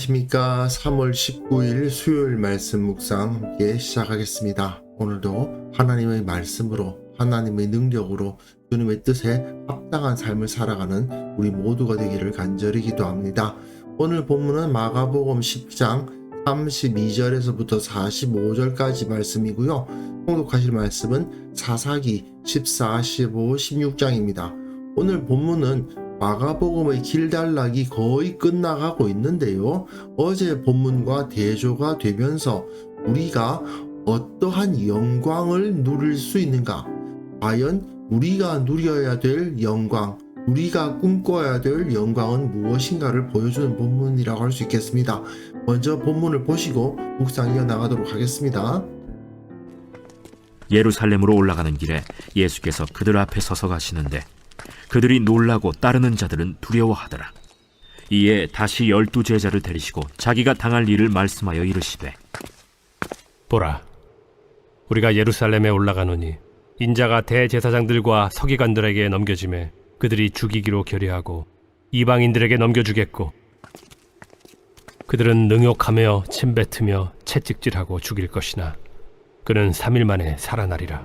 안녕하십니까. 3월 19일 수요일 말씀 묵상 함께 시작하겠습니다. 오늘도 하나님의 말씀으로 하나님의 능력으로 주님의 뜻에 합당한 삶을 살아가는 우리 모두가 되기를 간절히 기도합니다. 오늘 본문은 마가복음 10장 32절에서부터 45절까지 말씀이고요. 통독하실 말씀은 사사기 14, 15, 16장입니다. 오늘 본문은 마가복음의 길달락이 거의 끝나가고 있는데요. 어제 본문과 대조가 되면서 우리가 어떠한 영광을 누릴 수 있는가? 과연 우리가 누려야 될 영광, 우리가 꿈꿔야 될 영광은 무엇인가를 보여주는 본문이라고 할 수 있겠습니다. 먼저 본문을 보시고 묵상 이어나가도록 하겠습니다. 예루살렘으로 올라가는 길에 예수께서 그들 앞에 서서 가시는데 그들이 놀라고 따르는 자들은 두려워하더라. 이에 다시 열두 제자를 데리시고 자기가 당할 일을 말씀하여 이르시되 보라, 우리가 예루살렘에 올라가노니 인자가 대제사장들과 서기관들에게 넘겨짐에 그들이 죽이기로 결의하고 이방인들에게 넘겨주겠고 그들은 능욕하며 침뱉으며 채찍질하고 죽일 것이나 그는 삼일 만에 살아나리라.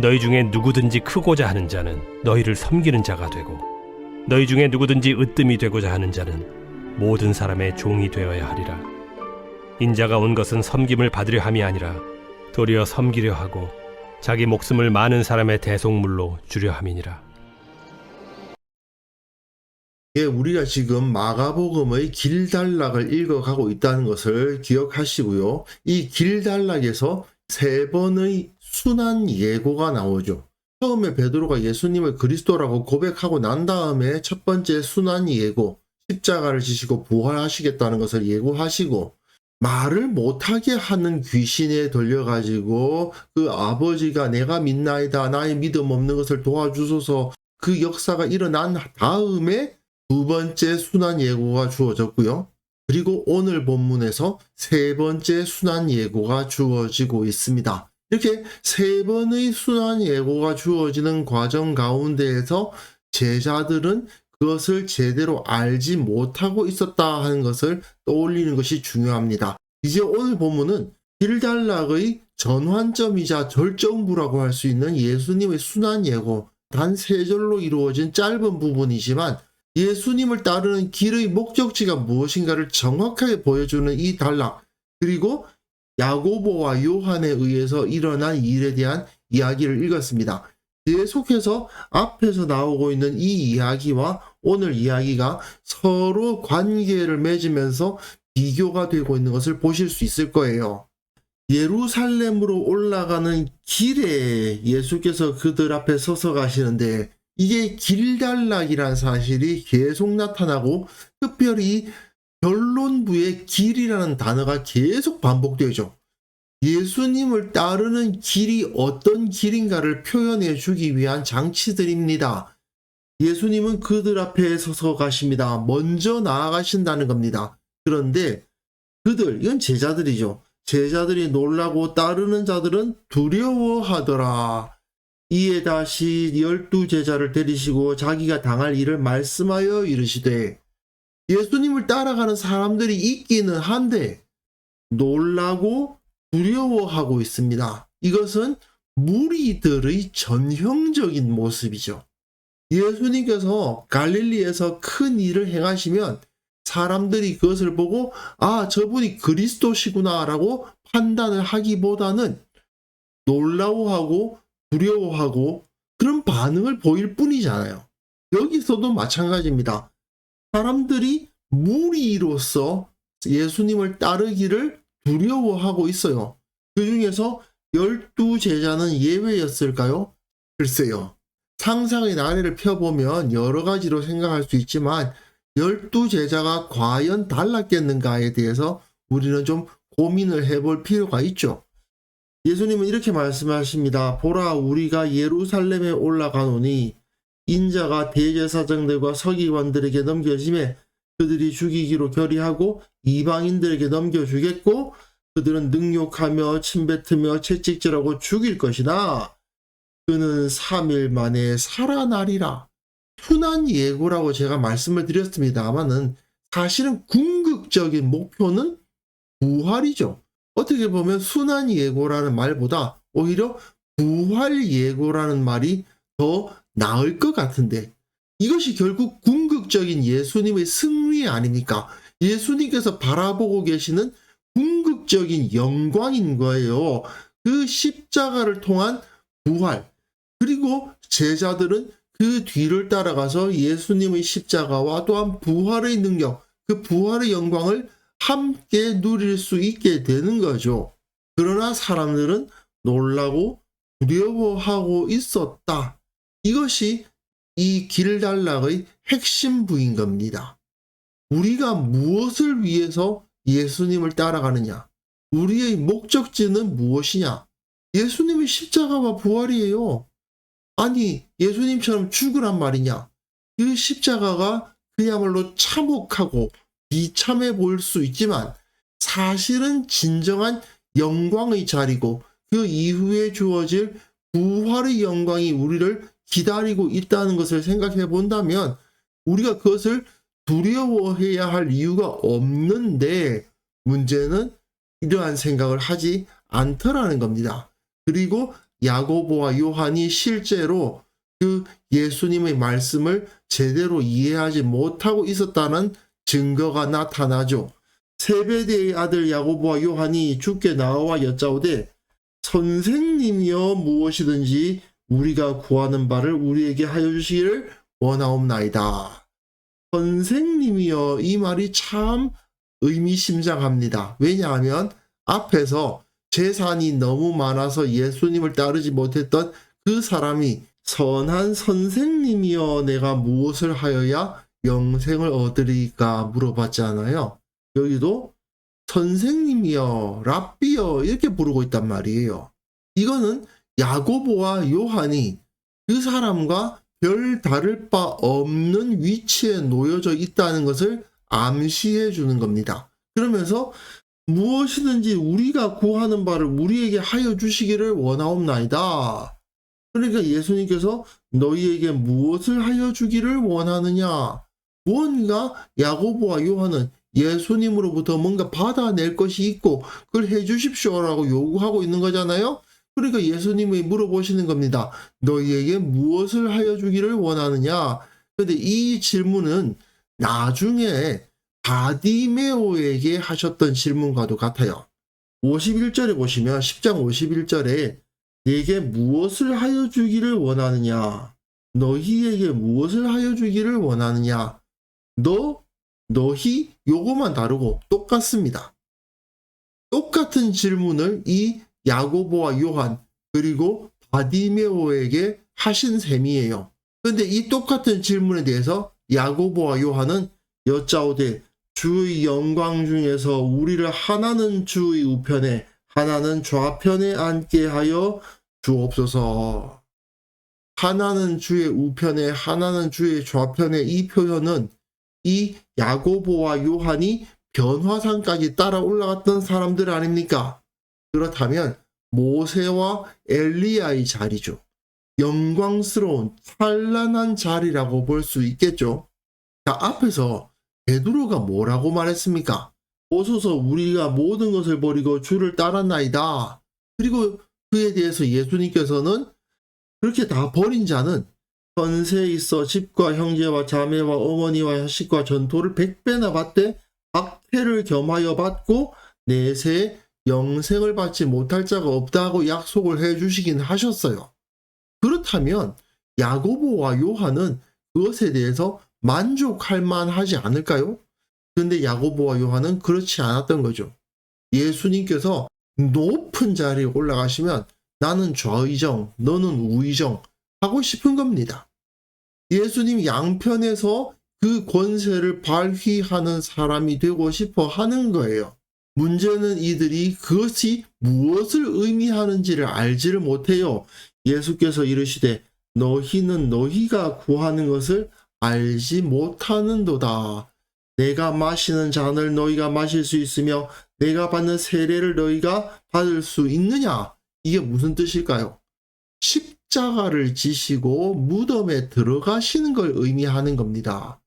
너희 중에 누구든지 크고자 하는 자는 너희를 섬기는 자가 되고 너희 중에 누구든지 으뜸이 되고자 하는 자는 모든 사람의 종이 되어야 하리라 인자가 온 것은 섬김을 받으려 함이 아니라 도리어 섬기려 하고 자기 목숨을 많은 사람의 대속물로 주려 함이니라 예, 우리가 지금 마가복음의 길단락을 읽어가고 있다는 것을 기억하시고요. 이 길단락에서 세 번의 순한 예고가 나오죠. 처음에 베드로가 예수님을 그리스도라고 고백하고 난 다음에 첫 번째 순한 예고, 십자가를 지시고 부활하시겠다는 것을 예고하시고 말을 못하게 하는 귀신에 돌려가지고 그 아버지가 내가 믿나이다 나의 믿음 없는 것을 도와주소서 그 역사가 일어난 다음에 두 번째 순환 예고가 주어졌고요. 그리고 오늘 본문에서 세 번째 순환 예고가 주어지고 있습니다. 이렇게 세 번의 순환 예고가 주어지는 과정 가운데에서 제자들은 그것을 제대로 알지 못하고 있었다 하는 것을 떠올리는 것이 중요합니다. 이제 오늘 본문은 길달락의 전환점이자 절정부라고 할 수 있는 예수님의 순환 예고 단 세 절로 이루어진 짧은 부분이지만 예수님을 따르는 길의 목적지가 무엇인가를 정확하게 보여주는 이 단락 그리고 야고보와 요한에 의해서 일어난 일에 대한 이야기를 읽었습니다. 계속해서 앞에서 나오고 있는 이 이야기와 오늘 이야기가 서로 관계를 맺으면서 비교가 되고 있는 것을 보실 수 있을 거예요. 예루살렘으로 올라가는 길에 예수께서 그들 앞에 서서 가시는데 이게 길달락이라는 사실이 계속 나타나고 특별히 결론부에 길이라는 단어가 계속 반복되죠. 예수님을 따르는 길이 어떤 길인가를 표현해 주기 위한 장치들입니다. 예수님은 그들 앞에 서서 가십니다. 먼저 나아가신다는 겁니다. 그런데 그들 이건 제자들이죠. 제자들이 놀라고 따르는 자들은 두려워하더라. 이에 다시 열두 제자를 데리시고 자기가 당할 일을 말씀하여 이르시되 예수님을 따라가는 사람들이 있기는 한데 놀라고 두려워하고 있습니다. 이것은 무리들의 전형적인 모습이죠. 예수님께서 갈릴리에서 큰 일을 행하시면 사람들이 그것을 보고 아 저분이 그리스도시구나라고 판단을 하기보다는 놀라워하고 두려워하고 그런 반응을 보일 뿐이잖아요. 여기서도 마찬가지입니다. 사람들이 무리로서 예수님을 따르기를 두려워하고 있어요. 그 중에서 열두 제자는 예외였을까요? 글쎄요. 상상의 나래를 펴보면 여러 가지로 생각할 수 있지만 열두 제자가 과연 달랐겠는가에 대해서 우리는 좀 고민을 해볼 필요가 있죠. 예수님은 이렇게 말씀하십니다. 보라, 우리가 예루살렘에 올라가노니 인자가 대제사장들과 서기관들에게 넘겨짐에 그들이 죽이기로 결의하고 이방인들에게 넘겨주겠고 그들은 능욕하며 침뱉으며 채찍질하고 죽일 것이나 그는 3일 만에 살아나리라. 순한 예고라고 제가 말씀을 드렸습니다만은 사실은 궁극적인 목표는 부활이죠. 어떻게 보면 순한 예고라는 말보다 오히려 부활 예고라는 말이 더 나을 것 같은데 이것이 결국 궁극적인 예수님의 승리 아닙니까? 예수님께서 바라보고 계시는 궁극적인 영광인 거예요. 그 십자가를 통한 부활. 그리고 제자들은 그 뒤를 따라가서 예수님의 십자가와 또한 부활의 능력, 그 부활의 영광을 함께 누릴 수 있게 되는 거죠. 그러나 사람들은 놀라고 두려워하고 있었다. 이것이 이 길달락의 핵심 부인 겁니다. 우리가 무엇을 위해서 예수님을 따라가느냐? 우리의 목적지는 무엇이냐? 예수님의 십자가와 부활이에요. 아니, 예수님처럼 죽으란 말이냐? 그 십자가가 그야말로 참혹하고 비참해 보일 수 있지만 사실은 진정한 영광의 자리고 그 이후에 주어질 부활의 영광이 우리를 기다리고 있다는 것을 생각해 본다면 우리가 그것을 두려워해야 할 이유가 없는데 문제는 이러한 생각을 하지 않더라는 겁니다. 그리고 야고보와 요한이 실제로 그 예수님의 말씀을 제대로 이해하지 못하고 있었다는 증거가 나타나죠. 세베대의 아들 야고보와 요한이 주께 나와 여짜오되 선생님이여 무엇이든지 우리가 구하는 바를 우리에게 하여 주시기를 원하옵나이다. 선생님이여 이 말이 참 의미심장합니다. 왜냐하면 앞에서 재산이 너무 많아서 예수님을 따르지 못했던 그 사람이 선한 선생님이여 내가 무엇을 하여야 영생을 얻으리까 물어봤잖아요. 여기도 선생님이여 랍비여 이렇게 부르고 있단 말이에요. 이거는 야고보와 요한이 그 사람과 별 다를 바 없는 위치에 놓여져 있다는 것을 암시해 주는 겁니다. 그러면서 무엇이든지 우리가 구하는 바를 우리에게 하여 주시기를 원하옵나이다. 그러니까 예수님께서 너희에게 무엇을 하여 주기를 원하느냐? 무언가 야고보와 요한은 예수님으로부터 뭔가 받아낼 것이 있고 그걸 해 주십시오라고 요구하고 있는 거잖아요. 그러니까 예수님이 물어보시는 겁니다. 너희에게 무엇을 하여 주기를 원하느냐? 근데 이 질문은 나중에 바디메오에게 하셨던 질문과도 같아요. 51절에 보시면 10장 51절에 내게 무엇을 하여 주기를 원하느냐? 너희에게 무엇을 하여 주기를 원하느냐? 너, 너희 요거만 다르고 똑같습니다. 똑같은 질문을 이 야고보와 요한 그리고 바디메오에게 하신 셈이에요. 근데 이 똑같은 질문에 대해서 야고보와 요한은 여짜오되 주의 영광 중에서 우리를 하나는 주의 우편에 하나는 좌편에 앉게 하여 주옵소서. 하나는 주의 우편에 하나는 주의 좌편에 이 표현은 이 야고보와 요한이 변화산까지 따라 올라갔던 사람들 아닙니까? 그렇다면 모세와 엘리야의 자리죠. 영광스러운 찬란한 자리라고 볼 수 있겠죠. 자, 앞에서 베드로가 뭐라고 말했습니까? 오소서 우리가 모든 것을 버리고 주를 따랐나이다. 그리고 그에 대해서 예수님께서는 그렇게 다 버린 자는 전세 있어 집과 형제와 자매와 어머니와 자식과 전토를 백배나 받되 박해를 겸하여 받고 내세 영생을 받지 못할 자가 없다고 약속을 해 주시긴 하셨어요. 그렇다면 야고보와 요한은 그것에 대해서 만족할 만하지 않을까요? 근데 야고보와 요한은 그렇지 않았던 거죠. 예수님께서 높은 자리에 올라가시면 나는 좌의정, 너는 우의정 하고 싶은 겁니다. 예수님 양편에서 그 권세를 발휘하는 사람이 되고 싶어 하는 거예요. 문제는 이들이 그것이 무엇을 의미하는지를 알지를 못해요. 예수께서 이르시되 너희는 너희가 구하는 것을 알지 못하는도다. 내가 마시는 잔을 너희가 마실 수 있으며 내가 받는 세례를 너희가 받을 수 있느냐? 이게 무슨 뜻일까요? 십자가를 지시고 무덤에 들어가시는 걸 의미하는 겁니다.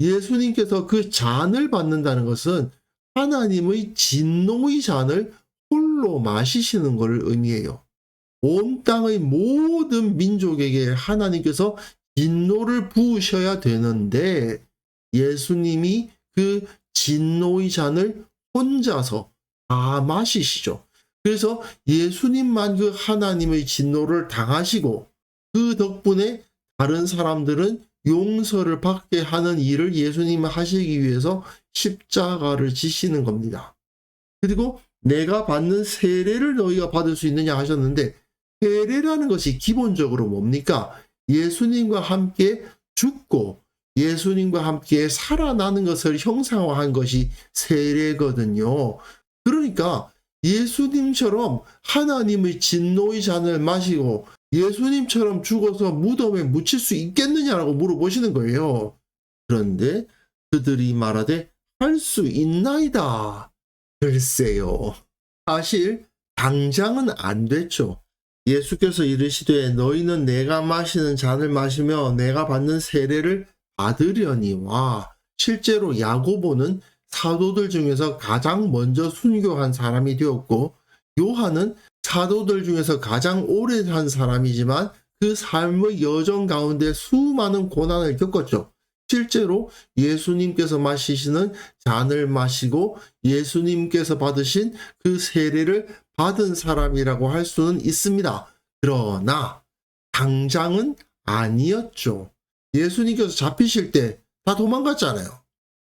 예수님께서 그 잔을 받는다는 것은 하나님의 진노의 잔을 홀로 마시시는 것을 의미해요. 온 땅의 모든 민족에게 하나님께서 진노를 부으셔야 되는데 예수님이 그 진노의 잔을 혼자서 다 마시시죠. 그래서 예수님만 그 하나님의 진노를 당하시고 그 덕분에 다른 사람들은 용서를 받게 하는 일을 예수님 하시기 위해서 십자가를 지시는 겁니다. 그리고 내가 받는 세례를 너희가 받을 수 있느냐 하셨는데 세례라는 것이 기본적으로 뭡니까? 예수님과 함께 죽고 예수님과 함께 살아나는 것을 형상화한 것이 세례거든요. 그러니까 예수님처럼 하나님의 진노의 잔을 마시고 예수님처럼 죽어서 무덤에 묻힐 수 있겠느냐라고 물어보시는 거예요. 그런데 그들이 말하되 할 수 있나이다. 글쎄요. 사실 당장은 안 됐죠. 예수께서 이르시되 너희는 내가 마시는 잔을 마시며 내가 받는 세례를 받으려니와 실제로 야고보는 사도들 중에서 가장 먼저 순교한 사람이 되었고 요한은 사도들 중에서 가장 오래 산 사람이지만 그 삶의 여정 가운데 수많은 고난을 겪었죠. 실제로 예수님께서 마시시는 잔을 마시고 예수님께서 받으신 그 세례를 받은 사람이라고 할 수는 있습니다. 그러나 당장은 아니었죠. 예수님께서 잡히실 때 다 도망갔잖아요.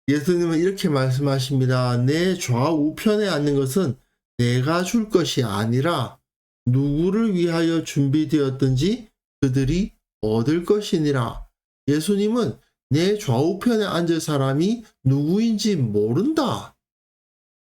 예수님은 이렇게 말씀하십니다. 내 좌우편에 앉는 것은 내가 줄 것이 아니라 누구를 위하여 준비되었든지 그들이 얻을 것이니라. 예수님은 내 좌우편에 앉을 사람이 누구인지 모른다.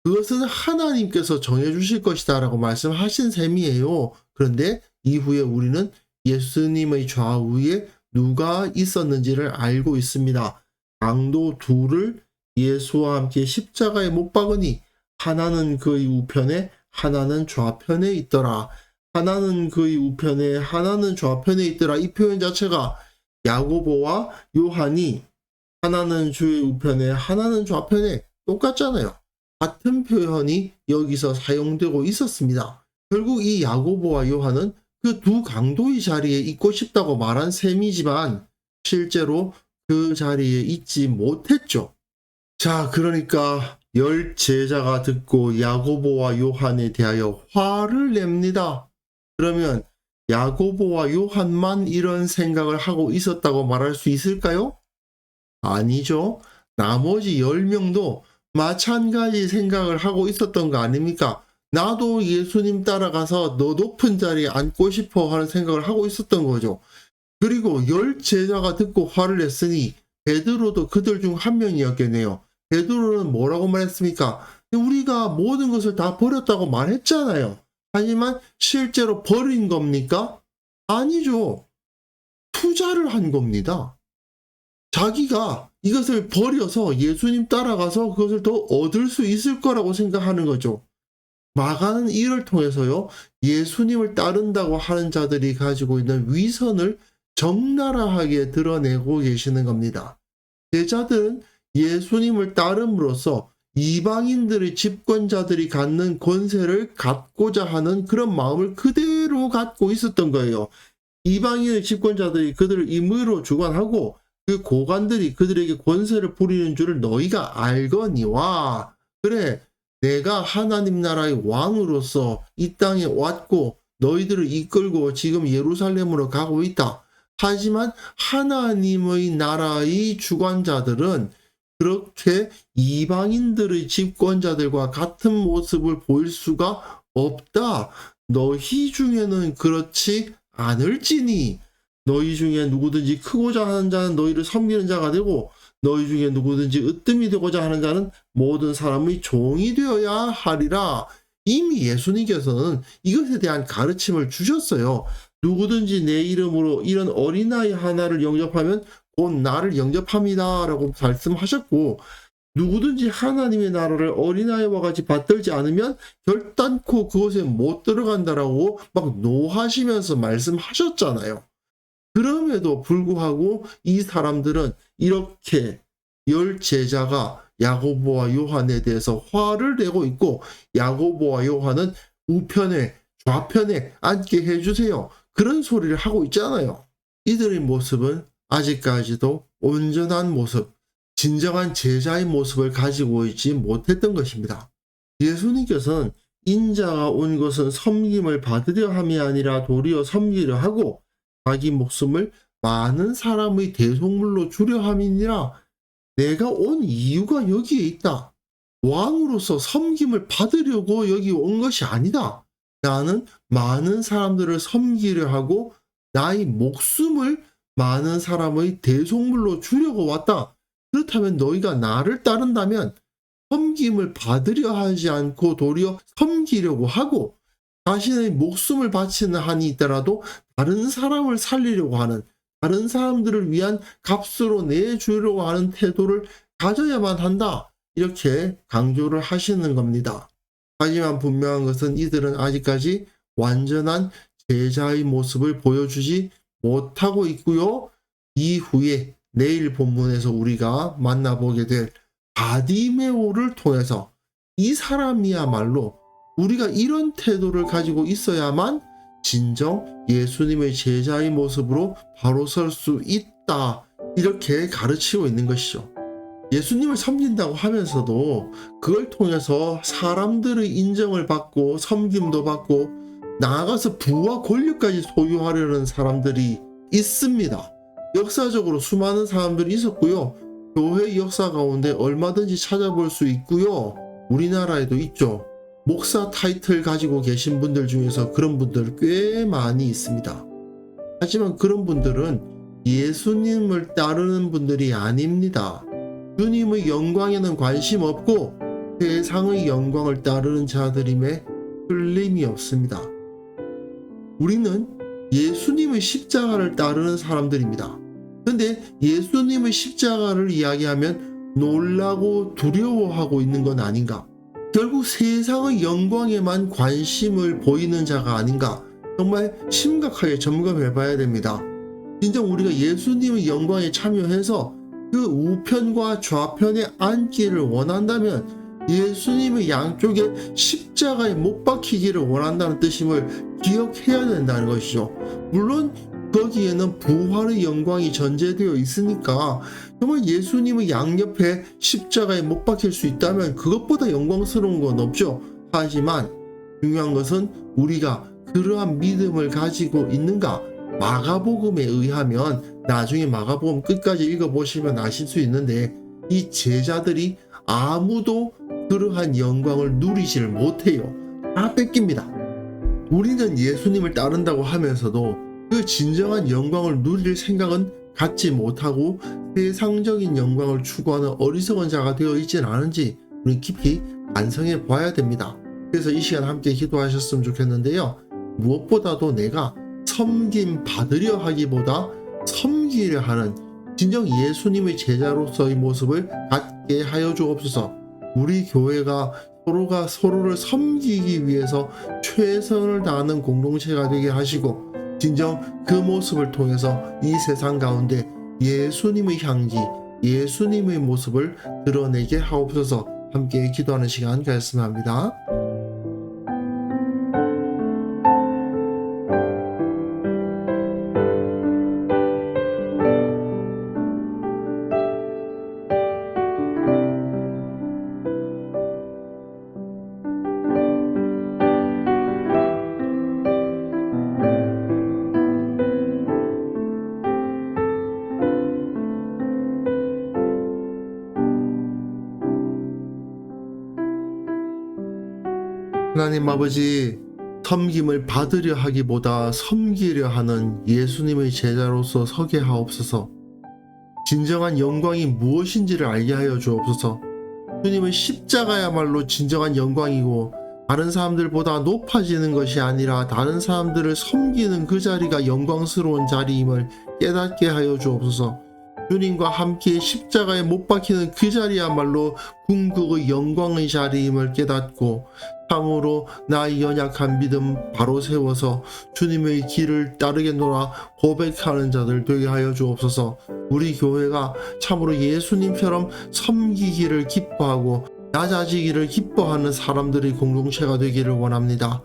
그것은 하나님께서 정해주실 것이다 라고 말씀하신 셈이에요. 그런데 이후에 우리는 예수님의 좌우에 누가 있었는지를 알고 있습니다. 강도 둘을 예수와 함께 십자가에 못 박으니 하나는 그의 우편에 하나는 좌편에 있더라. 하나는 그의 우편에 하나는 좌편에 있더라. 이 표현 자체가 야고보와 요한이 하나는 주의 우편에 하나는 좌편에 똑같잖아요. 같은 표현이 여기서 사용되고 있었습니다. 결국 이 야고보와 요한은 그 두 강도의 자리에 있고 싶다고 말한 셈이지만 실제로 그 자리에 있지 못했죠. 자, 그러니까 열 제자가 듣고 야고보와 요한에 대하여 화를 냅니다. 그러면 야고보와 요한만 이런 생각을 하고 있었다고 말할 수 있을까요? 아니죠. 나머지 10명도 마찬가지 생각을 하고 있었던 거 아닙니까? 나도 예수님 따라가서 너 높은 자리에 앉고 싶어 하는 생각을 하고 있었던 거죠. 그리고 열 제자가 듣고 화를 냈으니 베드로도 그들 중 한 명이었겠네요. 베드로는 뭐라고 말했습니까? 우리가 모든 것을 다 버렸다고 말했잖아요. 하지만 실제로 버린 겁니까? 아니죠. 투자를 한 겁니다. 자기가 이것을 버려서 예수님 따라가서 그것을 더 얻을 수 있을 거라고 생각하는 거죠. 마가는 이를 통해서요, 예수님을 따른다고 하는 자들이 가지고 있는 위선을 적나라하게 드러내고 계시는 겁니다. 제자들은 예수님을 따름으로써 이방인들의 집권자들이 갖는 권세를 갖고자 하는 그런 마음을 그대로 갖고 있었던 거예요. 이방인의 집권자들이 그들을 임의로 주관하고 그 고관들이 그들에게 권세를 부리는 줄을 너희가 알거니와 그래 내가 하나님 나라의 왕으로서 이 땅에 왔고 너희들을 이끌고 지금 예루살렘으로 가고 있다. 하지만 하나님의 나라의 주관자들은 그렇게 이방인들의 집권자들과 같은 모습을 보일 수가 없다. 너희 중에는 그렇지 않을지니 너희 중에 누구든지 크고자 하는 자는 너희를 섬기는 자가 되고 너희 중에 누구든지 으뜸이 되고자 하는 자는 모든 사람의 종이 되어야 하리라. 이미 예수님께서는 이것에 대한 가르침을 주셨어요. 누구든지 내 이름으로 이런 어린아이 하나를 영접하면 곧 나를 영접합니다라고 말씀하셨고 누구든지 하나님의 나라를 어린아이와 같이 받들지 않으면 결단코 그곳에 못 들어간다라고 막 노하시면서 말씀하셨잖아요. 그럼에도 불구하고 이 사람들은 이렇게 열 제자가 야고보와 요한에 대해서 화를 내고 있고 야고보와 요한은 우편에 좌편에 앉게 해주세요. 그런 소리를 하고 있잖아요. 이들의 모습은 아직까지도 온전한 모습, 진정한 제자의 모습을 가지고 있지 못했던 것입니다. 예수님께서는 인자가 온 것은 섬김을 받으려 함이 아니라 도리어 섬기려 하고 자기 목숨을 많은 사람의 대속물로 주려 함이니라 내가 온 이유가 여기에 있다. 왕으로서 섬김을 받으려고 여기 온 것이 아니다. 나는 많은 사람들을 섬기려 하고 나의 목숨을 많은 사람의 대속물로 주려고 왔다. 그렇다면 너희가 나를 따른다면 섬김을 받으려 하지 않고 도리어 섬기려고 하고 자신의 목숨을 바치는 한이 있더라도 다른 사람을 살리려고 하는 다른 사람들을 위한 값으로 내주려고 하는 태도를 가져야만 한다. 이렇게 강조를 하시는 겁니다. 하지만 분명한 것은 이들은 아직까지 완전한 제자의 모습을 보여주지 못하고 있고요. 이후에 내일 본문에서 우리가 만나보게 될 바디메오를 통해서 이 사람이야말로 우리가 이런 태도를 가지고 있어야만 진정 예수님의 제자의 모습으로 바로 설 수 있다. 이렇게 가르치고 있는 것이죠. 예수님을 섬긴다고 하면서도 그걸 통해서 사람들의 인정을 받고 섬김도 받고 나아가서 부와 권력까지 소유하려는 사람들이 있습니다. 역사적으로 수많은 사람들이 있었고요. 교회 역사 가운데 얼마든지 찾아볼 수 있고요. 우리나라에도 있죠. 목사 타이틀 가지고 계신 분들 중에서 그런 분들 꽤 많이 있습니다. 하지만 그런 분들은 예수님을 따르는 분들이 아닙니다. 주님의 영광에는 관심 없고 세상의 영광을 따르는 자들임에 틀림이 없습니다. 우리는 예수님의 십자가를 따르는 사람들입니다. 근데 예수님의 십자가를 이야기하면 놀라고 두려워하고 있는 건 아닌가? 결국 세상의 영광에만 관심을 보이는 자가 아닌가? 정말 심각하게 점검해 봐야 됩니다. 진정 우리가 예수님의 영광에 참여해서 그 우편과 좌편에 앉기를 원한다면 예수님의 양쪽에 십자가에 못 박히기를 원한다는 뜻임을 기억해야 된다는 것이죠. 물론 거기에는 부활의 영광이 전제되어 있으니까 정말 예수님의 양옆에 십자가에 못 박힐 수 있다면 그것보다 영광스러운 건 없죠. 하지만 중요한 것은 우리가 그러한 믿음을 가지고 있는가 마가복음에 의하면 나중에 마가복음 끝까지 읽어보시면 아실 수 있는데 이 제자들이 아무도 그러한 영광을 누리질 못해요. 다 뺏깁니다. 우리는 예수님을 따른다고 하면서도 그 진정한 영광을 누릴 생각은 갖지 못하고 세상적인 영광을 추구하는 어리석은 자가 되어 있진 않은지 우리 깊이 반성해 봐야 됩니다. 그래서 이 시간 함께 기도하셨으면 좋겠는데요. 무엇보다도 내가 섬김 받으려 하기보다 섬기려 하는 진정 예수님의 제자로서의 모습을 갖게 하여 주옵소서. 우리 교회가 서로가 서로를 섬기기 위해서 최선을 다하는 공동체가 되게 하시고 진정 그 모습을 통해서 이 세상 가운데 예수님의 향기, 예수님의 모습을 드러내게 하옵소서. 함께 기도하는 시간 갖습니다. 아버지, 섬김을 받으려 하기보다 섬기려 하는 예수님의 제자로서 서게 하옵소서. 진정한 영광이 무엇인지를 알게 하여 주옵소서. 주님의 십자가야말로 진정한 영광이고 다른 사람들보다 높아지는 것이 아니라 다른 사람들을 섬기는 그 자리가 영광스러운 자리임을 깨닫게 하여 주옵소서. 주님과 함께 십자가에 못 박히는 그 자리야말로 궁극의 영광의 자리임을 깨닫고 참으로 나의 연약한 믿음 바로 세워서 주님의 길을 따르겠노라 고백하는 자들 되게 하여 주옵소서. 우리 교회가 참으로 예수님처럼 섬기기를 기뻐하고 낮아지기를 기뻐하는 사람들의 공동체가 되기를 원합니다.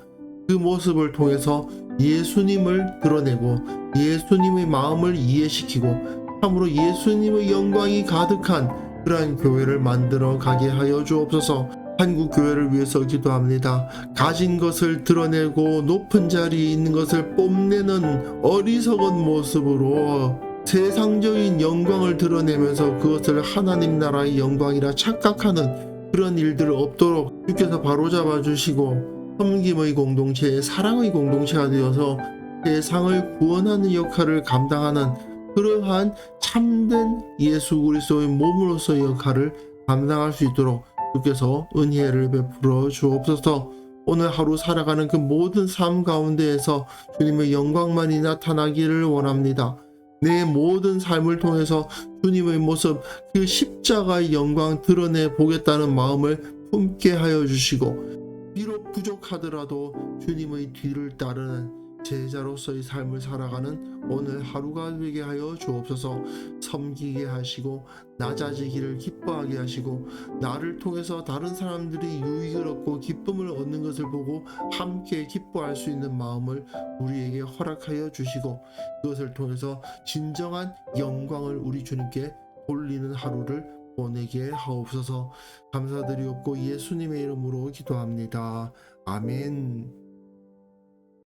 그 모습을 통해서 예수님을 드러내고 예수님의 마음을 이해시키고 참으로 예수님의 영광이 가득한 그러한 교회를 만들어 가게 하여 주옵소서. 한국 교회를 위해서 기도합니다. 가진 것을 드러내고 높은 자리에 있는 것을 뽐내는 어리석은 모습으로 세상적인 영광을 드러내면서 그것을 하나님 나라의 영광이라 착각하는 그런 일들 없도록 주께서 바로잡아 주시고 섬김의 공동체, 사랑의 공동체가 되어서 세상을 구원하는 역할을 감당하는 그러한 참된 예수 그리스도의 몸으로서의 역할을 감당할 수 있도록 주께서 은혜를 베풀어 주옵소서. 오늘 하루 살아가는 그 모든 삶 가운데에서 주님의 영광만이 나타나기를 원합니다. 내 모든 삶을 통해서 주님의 모습, 그 십자가의 영광 드러내 보겠다는 마음을 품게 하여 주시고, 비록 부족하더라도 주님의 뒤를 따르는 제자로서의 삶을 살아가는 오늘 하루가 되게 하여 주옵소서 섬기게 하시고 낮아지기를 기뻐하게 하시고 나를 통해서 다른 사람들이 유익을 얻고 기쁨을 얻는 것을 보고 함께 기뻐할 수 있는 마음을 우리에게 허락하여 주시고 그것을 통해서 진정한 영광을 우리 주님께 돌리는 하루를 보내게 하옵소서 감사드리옵고 예수님의 이름으로 기도합니다. 아멘.